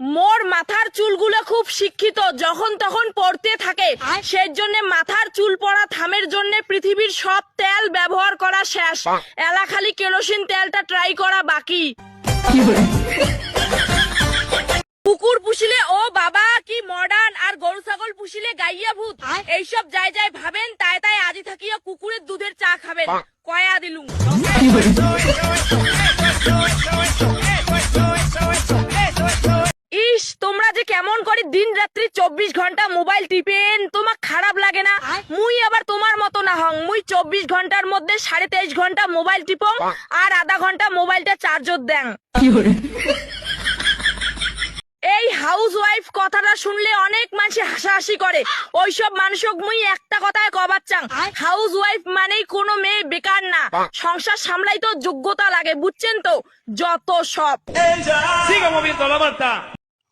মোর মাথার চুলগুলো খুব শিক্ষিত যখন তখন পড়তে থাকে। সেই জন্য মাথার চুল পড়া থামের জন্য পৃথিবীর সব তেল ব্যবহার করা শেষ। এলা খালি কেরোসিন তেলটা ট্রাই করা বাকি। কুকুর পুষিলে ও বাবা কি মডার্ন আর গরু ছাগল পুষিলে গাইয়া ভূত। এইসব যাই যাই ভাবেন তাই তাই আজি থাকিয়া কুকুরের দুধের চা খাবেন। কয়া দিলুম। কেমন করে দিন রাত্রি চব্বিশ ঘণ্টা মোবাইল টিপেন তোমার খারাপ লাগে না? মুই আবার তোমার মতো না হং। মুই চব্বিশ ঘণ্টার মধ্যে সাড়ে তেইশ ঘণ্টা মোবাইল টিপং আর আধা ঘণ্টা মোবাইলটা চার্জর দেন এই হাউস ওয়াইফ কথাটা শুনলে অনেক মানুষ হাসাহাসি করে। ওইসব মানুষক মুই একটা কথায় কবার চাং হাউস ওয়াইফ মানেই কোনো মেয়ে বেকার না। সংসার সামলাই তো যোগ্যতা লাগে বুঝছেন তো? যত সব।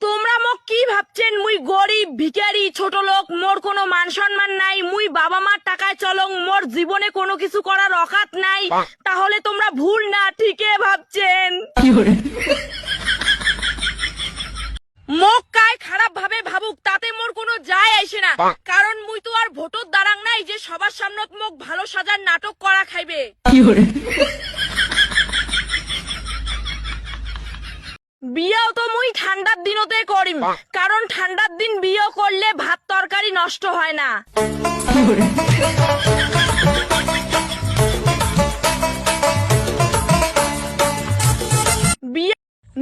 তোমরা মোক কি ভাবছেন? মুই গরিব ভিখারি ছোট লোক মোর কোনো মান সম্মান নাই মুই বাবা মার টাকায় চলং মোর জীবনে কোনো কিছু করার অকাত নাই তাহলে তোমরা ভুল না ঠিকই ভাবছেন। মোক কায় খারাপ ভাবে ভাবুক তাতে মোর কোনো যায় আইসে না। কারণ মুই তো আর ভোটর দাঁড়াং নাই যে সবার সামনত মোক ভালো সাজার নাটক করা খাইবে। বিয়েও তো মুই ঠান্ডার দিনতে করিম। কারণ ঠান্ডার দিন বিয়ে করলে ভাত তরকারি নষ্ট হয় না।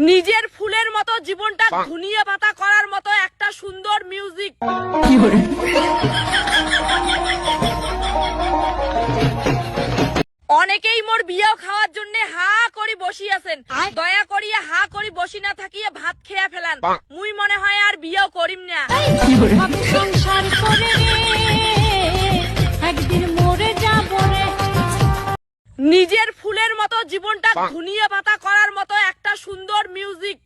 নিজের ফুলের মতো জীবনটা ধুনিয়ে পাতা করার মতো একটা সুন্দর মিউজিক। অনেকেই মোর বিয়ে খাওয়ার জন্য হা করে বসি আছেন দয়া হা করি বসি না থাকিয়ে ভাত খেয়া ফেলান। মুই মনে হয় আর বিয়েও করিম না। সংসার করে একদিন মরে যাব রে। নিজের ফুলের মতো জীবনটা ধুনিয়া পাতা করার মতো একটা সুন্দর মিউজিক